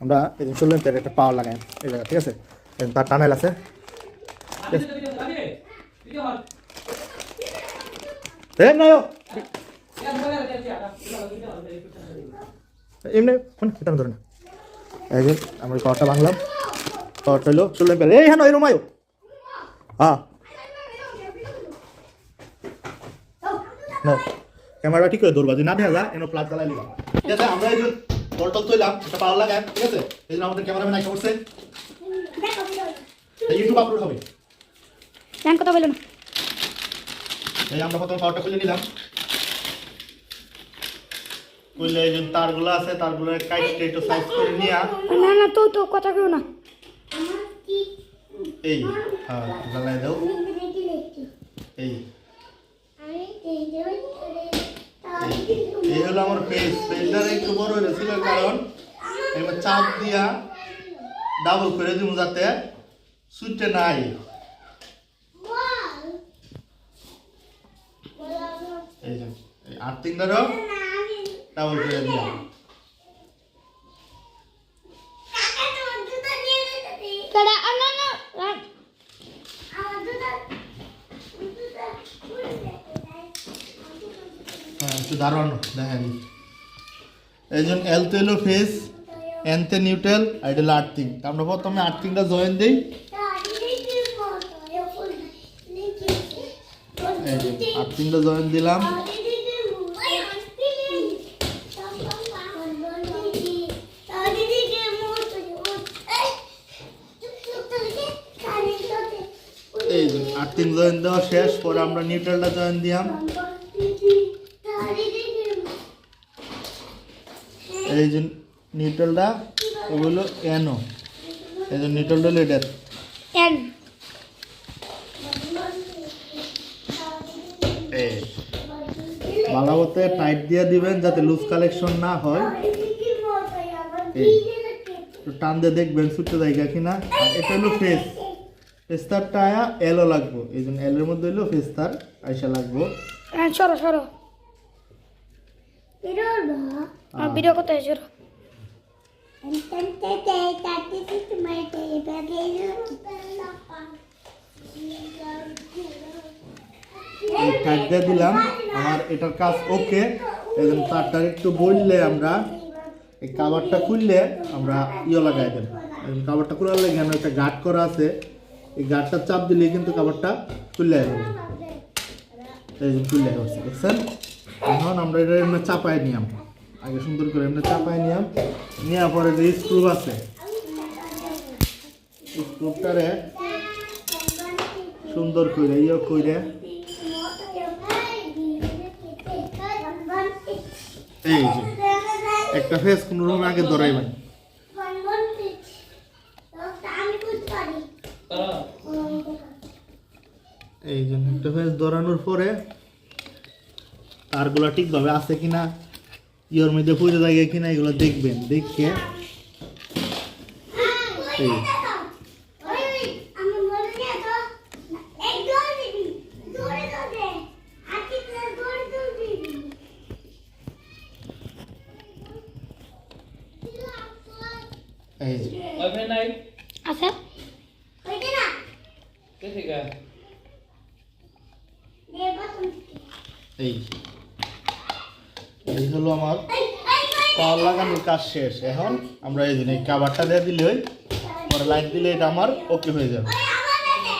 আমরা এই ষোলো ইঞ্চের একটা পাওয়ার লাগাই এই জায়গা ঠিক আছে? তার টানেল আছে। এমনি ফোন কেন ধরে না? এই যে আমরা পাওয়ারটা ভাঙলাম। পাওয়ারটা হলো ষোলো ইঞ্চের এই হ্যাঁ এরম আয়ো হ্যাঁ। ক্যামেরা ঠিক করে ধরবা যদি না দেখা যায় এনে প্লাগ জ্বালাই নিবা ঠিক আছে আমরা যে বলটল তৈলাম একটা পাওয়ার লাগাই ঠিক আছে? এই জন্য আমাদের ক্যামেরাম্যান আইসা করছে ইউটিউব আপলোড হবে। জান কথা বলো না। এই আমরা প্রথমে পাওয়ারটা খুলে নিলাম। খুললে এই যে তারগুলো আছে তারগুলো কাইটে একটু সাইজ করে নিয়া। না না তো তো কথা কেউ না। এই হ্যাঁ জ্বালাই দাও। এই। এই। হলো আমার পেজ পেজটা একটু বড় হয়েছিল কারণ এবার চাপ দিয়া ডাবল করে দিব যাতে সুইচটা নাই। এই যে, এই তিন ধরো ডাবল করে দিয়া একটু দারুণ, দেখেন। এই জন্য এল এলো ফেস এনতে নিউট্রাল আর এটা হলো আর্থিং। আমরা প্রথমে আর্থিংটা জয়েন দিই। আর্থিংটা জয়েন দিলাম। এই আর্থিং জয়েন দেওয়া শেষ, পরে আমরা নিউট্রালটা জয়েন দিলাম। এই যে নিউট্রালটা ওগুলো এনও এই যে নিউট্রালটা হলো এটার en এই ভালো মতো টাইট দিয়ে দিবেন যাতে লুজ কালেকশন না হয়। একটু টান দিয়ে দেখবেন সুতো জায়গা কিনা। আর এটা হলো ফেস ফেস্তারটা এলও লাগবো। এই জন্য এলের মধ্যে হলো ফেস্তার আইসা লাগবো। en সরো সরো। আর ভিডিও করতে এই দিলাম। আমার এটার কাজ ওকে। জন্য তারটা একটু বললে আমরা, এই কাভারটা খুললে আমরা ইয়ে লাগাই দেব। এই কাভারটা খোলার লেগে এখানে একটা গার্ড করা আছে। এই গার্ডটা চাপ দিলেই কিন্তু কাভারটা খুললে যাবে। এই খুললে যাচ্ছে, দেখছেন? এখন আমরা এটা চাপাই নিয়াম আগে সুন্দর করে এমনি চাপাই নিয়াম নেওয়ার পরে যে স্ক্রু আছে স্ক্রুটারে সুন্দর করে ইয়ে করে এই যে, একটা ফেস কোনো রকম আগে ধরাইবেন। এই জন্য একটা ফেস ধরানোর পরে, তারগুলো ঠিকভাবে আছে কিনা ইয়ের মধ্যে পুজো জায়গায় কিনা এগুলো দেখবেন দেখে। এই। এই। এই হলো আমার পাওয়ার লাগানোর কাজ শেষ। এখন আমরা এই জন্য এই কাবারটা দিয়ে দিলে পরে লাইট দিলে এটা আমার ওকে হয়ে যাবে।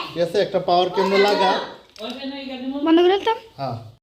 ঠিক আছে একটা পাওয়ার কেন্দ্র লাগা। হ্যাঁ।